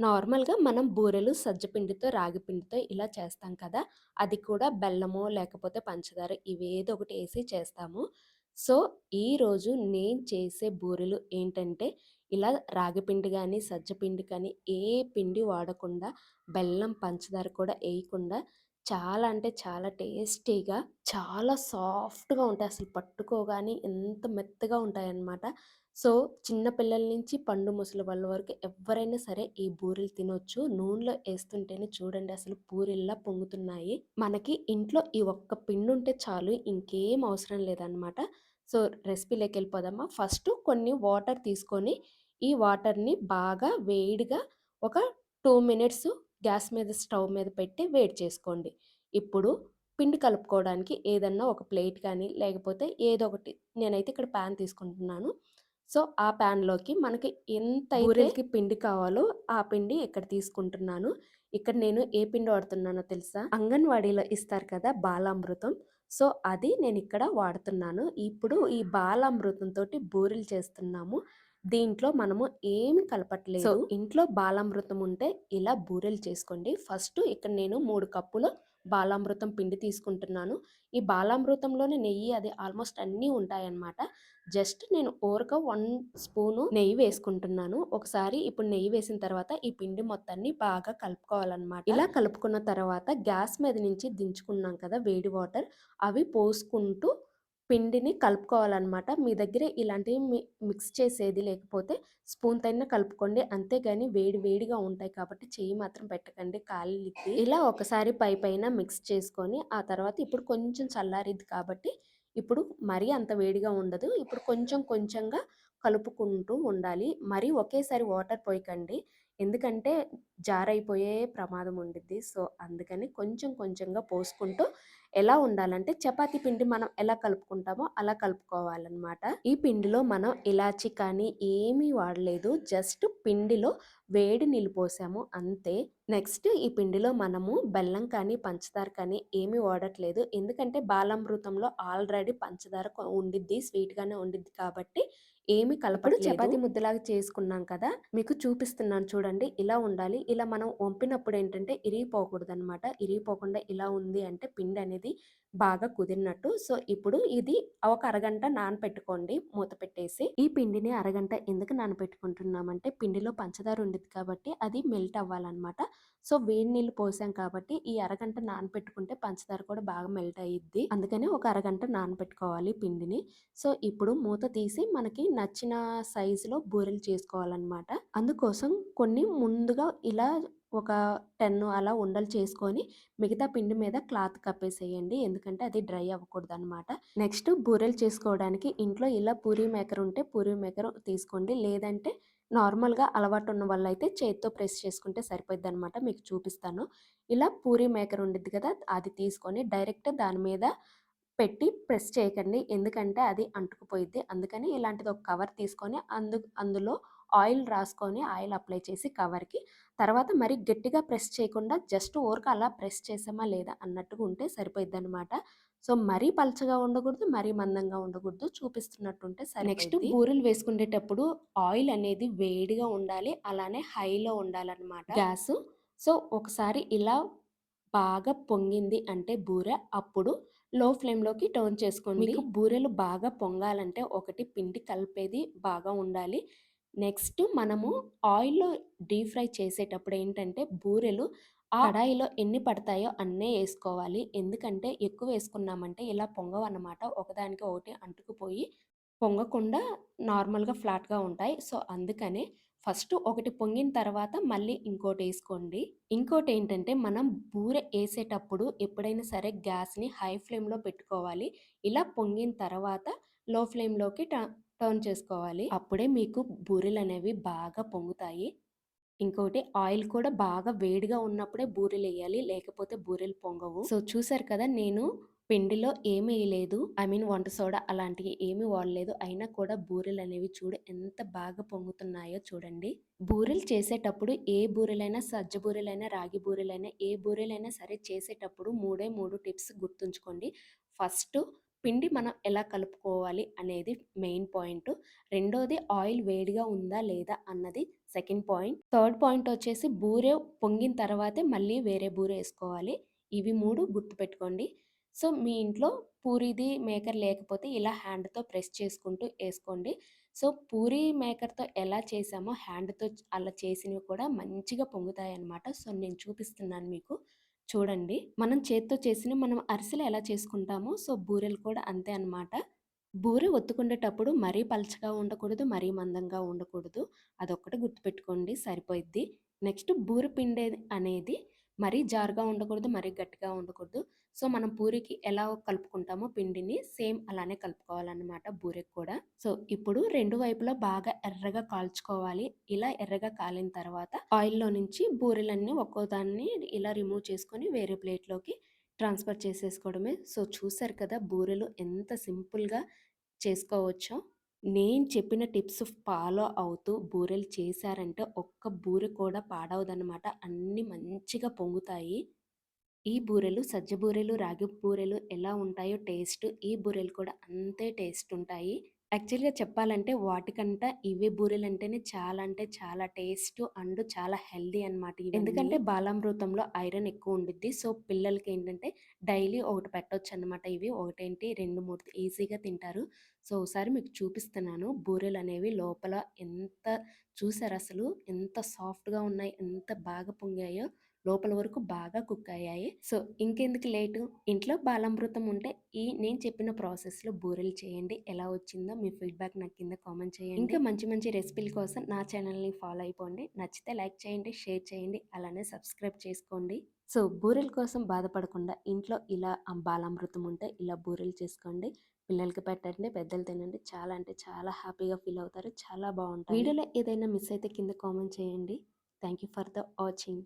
నార్మల్‌గా మనం బూరెలు సజ్జపిండితో, రాగిపిండితో ఇలా చేస్తాం కదా! అది కూడా బెల్లమో, లేకపోతే పంచదార ఇవేదో ఒకటి వేసి చేస్తాము. సో, ఈరోజు నేను చేసే బూరెలు ఏంటంటే, ఇలా రాగిపిండి కానీ సజ్జపిండి కానీ ఏ పిండి వాడకుండా, బెల్లం, పంచదార కూడా వేయకుండా చాలా అంటే చాలా టేస్టీగా, చాలా సాఫ్ట్‌గా ఉంటాయి. అసలు పట్టుకోగానే ఎంత మెత్తగా ఉంటాయన్నమాట. సో, చిన్న పిల్లల నుంచి పండు ముసలి వాళ్ళ వరకు ఎవరైనా సరే ఈ బూరెలు తినొచ్చు. నూనెలో వేస్తుంటేనే చూడండి అసలు పూరిల్లా పొంగుతున్నాయి. మనకి ఇంట్లో ఈ ఒక్క పిండి ఉంటే చాలు ఇంకేం అవసరం లేదనమాట. సో, రెసిపీలోకెళ్ళిపోదామా? ఫస్ట్ కొన్ని వాటర్ తీసుకొని, ఈ వాటర్‌ని బాగా వేడిగా ఒక టూ మినిట్స్ గ్యాస్ మీద స్టవ్ మీద పెట్టి వేడి చేసుకోండి. ఇప్పుడు పిండి కలుపుకోవడానికి ఏదన్నా ఒక ప్లేట్ కానీ, లేకపోతే ఏదో ఒకటి నేనైతే ఇక్కడ ప్యాన్ తీసుకుంటున్నాను. సో, ఆ పాన్‌లోకి మనకి ఎంతైతే బూరెలకి పిండి కావాలో ఆ పిండి ఇక్కడ తీసుకుంటున్నాను. ఇక్కడ నేను ఏ పిండి వాడుతున్నానో తెలుసా? అంగన్వాడీలో ఇస్తారు కదా బాలామృతం. సో, అది నేనిక్కడ వాడుతున్నాను. ఇప్పుడు ఈ బాలామృతం తోటి బూరెలు చేస్తున్నాము. దీంట్లో మనము ఏమి కలపట్లేదు. ఇంట్లో బాలామృతం ఉంటే ఇలా బూరెలు చేసుకోండి. ఫస్టు ఇక్కడ నేను 3 కప్పులు బాలామృతం పిండి తీసుకుంటున్నాను. ఈ బాలామృతంలోనే నెయ్యి అది ఆల్మోస్ట్ అన్నీ ఉంటాయన్నమాట. జస్ట్ నేను ఊరక 1 స్పూను నెయ్యి వేసుకుంటున్నాను. ఒకసారి ఇప్పుడు నెయ్యి వేసిన తర్వాత ఈ పిండి మొత్తాన్ని బాగా కలుపుకోవాలన్నమాట. ఇలా కలుపుకున్న తర్వాత గ్యాస్ మీద నుంచి దించుకున్నాం కదా వేడి వాటర్ అవి పోసుకుంటూ పిండిని కలుపుకోవాలన్నమాట. మీ దగ్గర ఇలాంటివి మిక్స్ చేసేది లేకపోతే స్పూన్ తైన కలుపుకోండి. అంతేగాని వేడి వేడిగా ఉంటాయి కాబట్టి చెయ్యి మాత్రం పెట్టకండి కాలిద్ది. ఇలా ఒకసారి పై పైన మిక్స్ చేసుకొని ఆ తర్వాత ఇప్పుడు కొంచెం చల్లారిద్ది కాబట్టి ఇప్పుడు మరీ అంత వేడిగా ఉండదు. ఇప్పుడు కొంచెం కొంచెంగా కలుపుకుంటూ ఉండాలి. మరీ ఒకేసారి వాటర్ పోయకండి. ఎందుకంటే జారైపోయే ప్రమాదం ఉండిద్ది. సో, అందుకని కొంచెం కొంచెంగా పోసుకుంటూ ఎలా ఉండాలంటే చపాతీ పిండి మనం ఎలా కలుపుకుంటామో అలా కలుపుకోవాలన్నమాట. ఈ పిండిలో మనం ఇలాచి కానీ ఏమీ వాడలేదు. జస్ట్ పిండిలో వేడి నీళ్ళు పోసాము అంతే. నెక్స్ట్ ఈ పిండిలో మనము బెల్లం కానీ, పంచదార కానీ ఏమీ వాడట్లేదు. ఎందుకంటే బాలామృతంలో ఆల్రెడీ పంచదార ఉండిద్ది. స్వీట్‌గానే ఉండిద్ది కాబట్టి ఏమి కలపట్లేదు. చపాతీ ముద్దలాగా చేసుకున్నాం కదా! మీకు చూపిస్తున్నాను చూడండి. ఇలా ఉండాలి. ఇలా మనం వంపినప్పుడు ఏంటంటే ఇరిగిపోకూడదనమాట. ఇరిగిపోకుండా ఇలా ఉంది అంటే పిండి అనేది బాగా కుదిరినట్టు. సో, ఇప్పుడు ఇది ఒక అరగంట నానపెట్టుకోండి మూత పెట్టేసి. ఈ పిండిని అరగంట ఎందుకు నానపెట్టుకుంటున్నామంటే పిండిలో పంచదార ఉండిద్ది కాబట్టి అది మెల్ట్ అవ్వాలనమాట. సో, వేడి నీళ్ళు పోసాం కాబట్టి ఈ అరగంట నానపెట్టుకుంటే పంచదార కూడా బాగా మెల్ట్ అయ్యిద్ది. అందుకని ఒక అరగంట నానపెట్టుకోవాలి పిండిని. సో, ఇప్పుడు మూత తీసి మనకి నచ్చిన సైజులో బూరెలు చేసుకోవాలనమాట. అందుకోసం కొన్ని ముందుగా ఇలా ఒక 10 అలా ఉండలు చేసుకొని మిగతా పిండి మీద క్లాత్ కప్పేసేయండి. ఎందుకంటే అది డ్రై అవ్వకూడదనమాట. నెక్స్ట్ బూరెలు చేసుకోవడానికి ఇంట్లో ఇలా పూరీ మేకర్ ఉంటే పూరీ మేకర్ తీసుకోండి. లేదంటే నార్మల్‌గా అలవాటు ఉన్న వాళ్ళయితే చేతితో ప్రెస్ చేసుకుంటే సరిపోయిద్దనమాట. మీకు చూపిస్తాను. ఇలా పూరీ మేకర్ ఉండిద్ది కదా! అది తీసుకొని డైరెక్ట్ దాని మీద పెట్టి ప్రెస్ చేయకండి. ఎందుకంటే అది అంటుకుపోయిద్ది. అందుకని ఇలాంటిది ఒక కవర్ తీసుకొని అందు అందులో ఆయిల్ రాసుకొని ఆయిల్ అప్లై చేసి కవర్‌కి తర్వాత మరి గట్టిగా ప్రెస్ చేయకుండా జస్ట్ ఊరక అలా ప్రెస్ చేసామా లేదా అన్నట్టుగా ఉంటే సరిపోయిద్దనమాట. సో, మరీ పలచగా ఉండకూడదు. మరీ మందంగా ఉండకూడదు. చూపిస్తున్నట్టుంటే సరిపోయిద్ది. నెక్స్ట్ బూరెలు వేసుకునేటప్పుడు ఆయిల్ అనేది వేడిగా ఉండాలి. అలానే హైలో ఉండాలనమాట గ్యాసు. సో, ఒకసారి ఇలా బాగా పొంగింది అంటే బూరె అప్పుడు లో ఫ్లేమ్‌లోకి టర్న్ చేసుకోండి. మీకు బూరెలు బాగా పొంగాలంటే ఒకటి పిండి కలిపేది బాగా ఉండాలి. నెక్స్ట్ మనము ఆయిల్‌లో డీప్ ఫ్రై చేసేటప్పుడు ఏంటంటే బూరెలు ఆ కడాయిలో ఎన్ని పడతాయో అన్నే వేసుకోవాలి ఎందుకంటే ఎక్కువ వేసుకున్నామంటే ఇలా పొంగవన్నమాట. ఒకదానికి ఒకటి అంటుకుపోయి పొంగకుండా నార్మల్‌గా ఫ్లాట్‌గా ఉంటాయి. సో, అందుకనే ఫస్ట్ ఒకటి పొంగిన తర్వాత మళ్ళీ ఇంకోటి వేసుకోండి ఇంకోటి ఏంటంటే మనం బూర వేసేటప్పుడు ఎప్పుడైనా సరే గ్యాస్‌ని హై ఫ్లేమ్‌లో పెట్టుకోవాలి. ఇలా పొంగిన తర్వాత లో ఫ్లేమ్‌లోకి ట టర్న్ చేసుకోవాలి. అప్పుడే మీకు బూరెలు అనేవి బాగా పొంగుతాయి. ఇంకోటి ఆయిల్ కూడా బాగా వేడిగా ఉన్నప్పుడే బూరెలు వేయాలి లేకపోతే బూరెలు పొంగవు. సో, చూసారు కదా! నేను పిండిలో ఏమి వేయలేదు ఐ మీన్ వంట సోడా అలాంటివి ఏమి వాడలేదు. అయినా కూడా బూరెలు అనేవి చూడు ఎంత బాగా పొంగుతున్నాయో చూడండి. బూరెలు చేసేటప్పుడు ఏ బూరెలైనా సజ్జ బూరెలైనా, రాగి బూరెలైనా ఏ బూరెలైనా సరే చేసేటప్పుడు మూడే మూడు టిప్స్ గుర్తుంచుకోండి. ఫస్ట్ పిండి మనం ఎలా కలుపుకోవాలి అనేది మెయిన్ పాయింట్ రెండోది ఆయిల్ వేడిగా ఉందా లేదా అన్నది సెకండ్ పాయింట్ థర్డ్ పాయింట్ వచ్చేసి బూరె పొంగిన తర్వాతే మళ్ళీ వేరే బూరె వేసుకోవాలి ఇవి మూడు గుర్తుపెట్టుకోండి సో మీ ఇంట్లో పూరీది మేకర్ లేకపోతే ఇలా హ్యాండ్తో ప్రెస్ చేసుకుంటూ వేసుకోండి. సో పూరీ మేకర్తో ఎలా చేసామో హ్యాండ్తో అలా చేసినవి కూడా మంచిగా పొంగుతాయి అన్నమాట సో నేను చూపిస్తున్నాను మీకు. చూడండి. మనం చేత్తో చేసిన మనం అరిసెలు ఎలా చేసుకుంటామో సో బూరెలు కూడా అంతే అనమాట బూరె ఒత్తుకునేటప్పుడు మరీ పలచగా ఉండకూడదు మరీ మందంగా ఉండకూడదు. అదొక్కటి గుర్తుపెట్టుకోండి సరిపోయిద్ది. నెక్స్ట్ బూర పిండి అనేది మరీ జారుగా ఉండకూడదు మరీ గట్టిగా ఉండకూడదు. సో మనం పూరికి ఎలా కలుపుకుంటామో పిండిని సేమ్ అలానే కలుపుకోవాలన్నమాట బూరెకి కూడా. సో ఇప్పుడు రెండు వైపులా బాగా ఎర్రగా కాల్చుకోవాలి. ఇలా ఎర్రగా కాలిన తర్వాత ఆయిల్లో నుంచి బూరెలన్నీ ఒక్కో దాన్ని ఇలా రిమూవ్ చేసుకొని వేరే ప్లేట్లోకి ట్రాన్స్ఫర్ చేసేసుకోవడమే. సో చూసారు కదా బూరెలు ఎంత సింపుల్గా చేసుకోవచ్చో. నేను చెప్పిన టిప్స్ ఫాలో అవుతూ బూరెలు చేశారంటే ఒక్క బూరె కూడా పాడవదనమాట అన్నీ మంచిగా పొంగుతాయి ఈ బూరెలు సజ్జ బూరెలు రాగి బూరెలు ఎలా ఉంటాయో టేస్ట్ ఈ బూరెలు కూడా అంతే టేస్ట్ ఉంటాయి యాక్చువల్‌గా చెప్పాలంటే వాటికంట ఇవే బూరెలంటేనే చాలా అంటే చాలా టేస్ట్ అండ్ చాలా హెల్దీ అనమాట ఎందుకంటే బాలామృతంలో ఐరన్ ఎక్కువ ఉండిద్ది. సో, పిల్లలకి ఏంటంటే డైలీ ఒకటి పెట్టొచ్చనమాట ఇవి. ఒకటేంటి 2, 3 ఈజీగా తింటారు. సో, ఒకసారి మీకు చూపిస్తున్నాను. బూరెలు అనేవి లోపల ఎంత చూసారు అసలు ఎంత సాఫ్ట్‌గా ఉన్నాయి, ఎంత బాగా పొంగాయో. లోపల వరకు బాగా కుక్ అయ్యాయి. సో, ఇంకెందుకు లేటు ఇంట్లో బాలామృతం ఉంటే ఈ నేను చెప్పిన ప్రాసెస్‌లో బూరెలు చేయండి. ఎలా వచ్చిందో మీ ఫీడ్‌బ్యాక్ నాకు కింద కామెంట్ చేయండి. ఇంకా మంచి మంచి రెసిపీల కోసం నా ఛానల్‌ని ఫాలో అయిపోండి. నచ్చితే లైక్ చేయండి, షేర్ చేయండి, అలానే సబ్స్క్రైబ్ చేసుకోండి. సో, బూరెల కోసం బాధపడకుండా ఇంట్లో ఇలా బాలామృతం ఉంటే ఇలా బూరెలు చేసుకోండి. పిల్లలకి పెట్టండి, పెద్దలు తినండి. చాలా అంటే చాలా హ్యాపీగా ఫీల్ అవుతారు. చాలా బాగుంటుంది వీడియోలో ఏదైనా మిస్ అయితే కింద కామెంట్ చేయండి. Thank you for the watching.